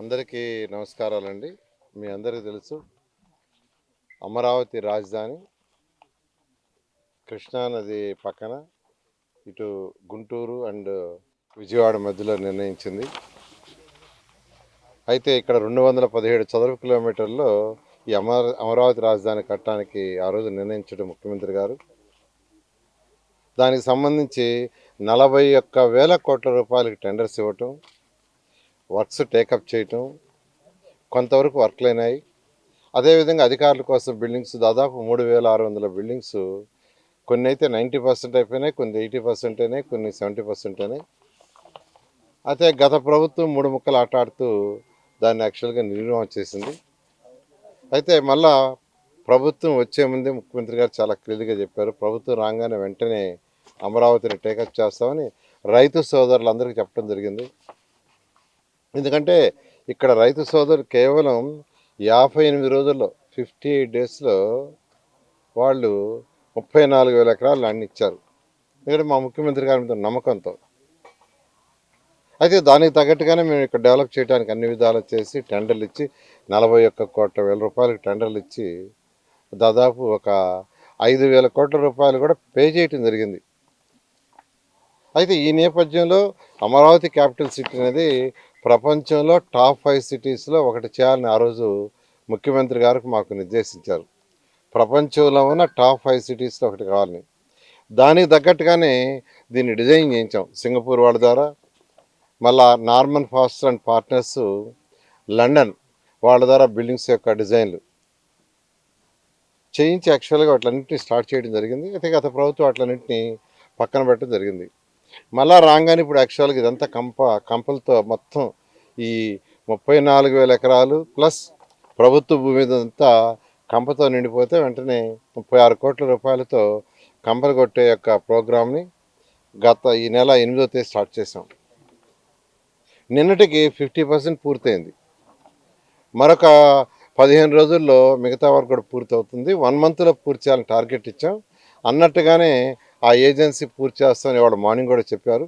అందరికీ నమస్కారాలండి. మీ అందరికీ తెలుసు అమరావతి రాజధాని కృష్ణానది పక్కన ఇటు గుంటూరు అండ్ విజయవాడ మధ్యలో నిర్ణయించింది. అయితే ఇక్కడ రెండు వందల పదిహేడు చదరపు కిలోమీటర్లో ఈ అమర అమరావతి రాజధాని కట్టడానికి ఆ రోజు నిర్ణయించడం ముఖ్యమంత్రి గారు. దానికి సంబంధించి నలభై ఒక్క వేల కోట్ల రూపాయలకి టెండర్స్ ఇవ్వటం వర్క్స్ టేకప్ చేయటం కొంతవరకు వర్క్లు అయినాయి అదేవిధంగా అధికారుల కోసం బిల్డింగ్స్ దాదాపు మూడు వేల ఆరు వందల బిల్డింగ్స్ కొన్ని అయితే నైంటీ పర్సెంట్ అయిపోయినాయి కొన్ని ఎయిటీ పర్సెంట్ అయినాయి కొన్ని సెవెంటీ పర్సెంట్ అయినాయి. అయితే గత ప్రభుత్వం మూడు ముక్కలు ఆట ఆడుతూ దాన్ని యాక్చువల్గా నిర్మాణం చేసింది. అయితే మళ్ళా ప్రభుత్వం వచ్చే ముందే ముఖ్యమంత్రి గారు చాలా క్లియర్గా చెప్పారు. ప్రభుత్వం రాగానే వెంటనే అమరావతిని టేకప్ చేస్తామని రైతు సోదరులందరికీ చెప్పడం జరిగింది. ఎందుకంటే ఇక్కడ రైతు సోదరు కేవలం యాభై ఎనిమిది రోజుల్లో ఫిఫ్టీ ఎయిట్ డేస్లో వాళ్ళు ముప్పై నాలుగు వేల ఎకరాలు ల్యాండ్ ఇచ్చారు. ఎందుకంటే మా ముఖ్యమంత్రి గారి మీద నమ్మకంతో. అయితే దానికి తగ్గట్టుగానే మేము ఇక్కడ డెవలప్ చేయడానికి అన్ని విధాలు చేసి టెండర్లు ఇచ్చి నలభై ఒక్క కోట్ల వేల రూపాయలకు టెండర్లు ఇచ్చి దాదాపు ఒక ఐదు వేల కోట్ల రూపాయలు కూడా పే చేయటం జరిగింది. అయితే ఈ నేపథ్యంలో అమరావతి క్యాపిటల్ సిటీ అనేది ప్రపంచంలో టాప్ ఫైవ్ సిటీస్లో ఒకటి చేయాలని ఆ రోజు ముఖ్యమంత్రి గారికి మాకు నిర్దేశించారు. ప్రపంచంలో ఉన్న టాప్ ఫైవ్ సిటీస్లో ఒకటి కావాలని దానికి తగ్గట్టుగానే దీన్ని డిజైన్ చేయించాం. సింగపూర్ వాళ్ళ ద్వారా మళ్ళా Norman Foster and partners London వాళ్ళ ద్వారా బిల్డింగ్స్ యొక్క డిజైన్లు చేయించి యాక్చువల్గా వాటిలన్నింటినీ స్టార్ట్ చేయడం జరిగింది. అయితే గత ప్రభుత్వం వాటిలన్నింటినీ పక్కన పెట్టడం జరిగింది. మళ్ళా రాగానే ఇప్పుడు యాక్చువల్గా ఇదంతా కంప కంపలతో మొత్తం ఈ ముప్పై నాలుగు వేల ఎకరాలు ప్లస్ ప్రభుత్వ భూమి అంతా కంపతో నిండిపోతే వెంటనే ముప్పై ఆరు కోట్ల రూపాయలతో కంపలు కొట్టే యొక్క ప్రోగ్రామ్ని గత ఈ నెల ఎనిమిదో తేదీ స్టార్ట్ చేసాం నిన్నటికి ఫిఫ్టీ పర్సెంట్ పూర్తయింది. మరొక పదిహేను రోజుల్లో మిగతా వరకు కూడా పూర్తవుతుంది. వన్ మంత్లో పూర్తి చేయాలని టార్గెట్ ఇచ్చాం. అన్నట్టుగానే ఆ ఏజెన్సీ పూర్తి చేస్తామని వాడు మార్నింగ్ కూడా చెప్పారు.